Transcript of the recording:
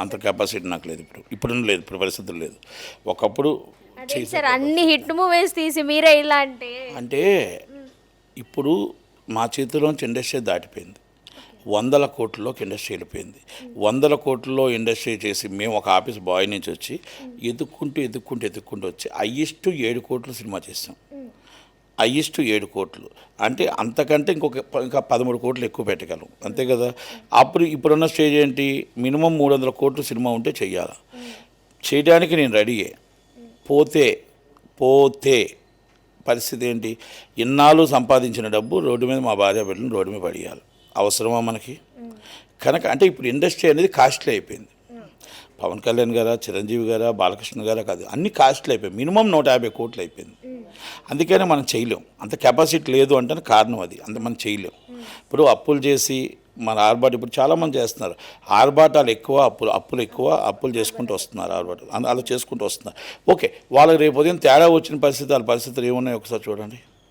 అంత కెపాసిటీ నాకు లేదు ఇప్పుడు. ఇప్పుడు లేదు ఇప్పుడు పరిస్థితులు లేదు. ఒకప్పుడు సార్ అన్ని హిట్ మూవీస్ తీసి మీరే ఇలా అంటే. అంటే ఇప్పుడు మా చేతిలోంచి ఇండస్ట్రీ దాటిపోయింది. వందల కోట్లలోకి ఇండస్ట్రీ వెళ్ళిపోయింది. వందల కోట్లలో ఇండస్ట్రీ చేసి మేము ఒక ఆఫీస్ బాయ్ నుంచి వచ్చి ఎదుక్కుంటూ ఎదుక్కుంటూ ఎదుక్కుంటూ వచ్చి హయ్యెస్ట్ ఏడు కోట్లు సినిమా చేసాం హయ్యెస్ట్ ఏడు కోట్లు. అంటే అంతకంటే ఇంకొక ఇంకా పదమూడు కోట్లు ఎక్కువ పెట్టగలం. అంతే కదా? అప్పుడు ఇప్పుడున్న స్టేజ్ ఏంటి? మినిమం మూడు వందల కోట్లు సినిమా ఉంటే చెయ్యాలి? చేయడానికి నేను రెడీయే. పోతే పోతే పరిస్థితి ఏంటి? ఇన్నాళ్ళు సంపాదించిన డబ్బు రోడ్డు మీద మా భార్య బిడ్డను రోడ్డు మీద పడేయాలి. అవసరమా మనకి? కనుక అంటే ఇప్పుడు ఇండస్ట్రీ అనేది కాస్ట్లీ అయిపోయింది. పవన్ కళ్యాణ్ గారా చిరంజీవి గారా బాలకృష్ణ గారా కాదు అన్ని కాస్ట్లీ అయిపోయాయి మినిమం నూట యాభై కోట్లు అయిపోయింది. అందుకనే మనం చేయలేం. అంత కెపాసిటీ లేదు అంటే కారణం అది. అంత మనం చేయలేం. ఇప్పుడు అప్పులు చేసి మన ఆర్బాట్ ఇప్పుడు చాలామంది చేస్తున్నారు. ఆర్బాటాలు ఎక్కువ అప్పులు అప్పులు ఎక్కువ అప్పులు చేసుకుంటూ వస్తున్నారు ఆర్బాటాలు అలా చేసుకుంటూ వస్తున్నారు. ఓకే వాళ్ళకి రేపు ఉదయం తేడా వచ్చిన పరిస్థితి వాళ్ళ పరిస్థితులు ఏమున్నాయి ఒకసారి చూడండి.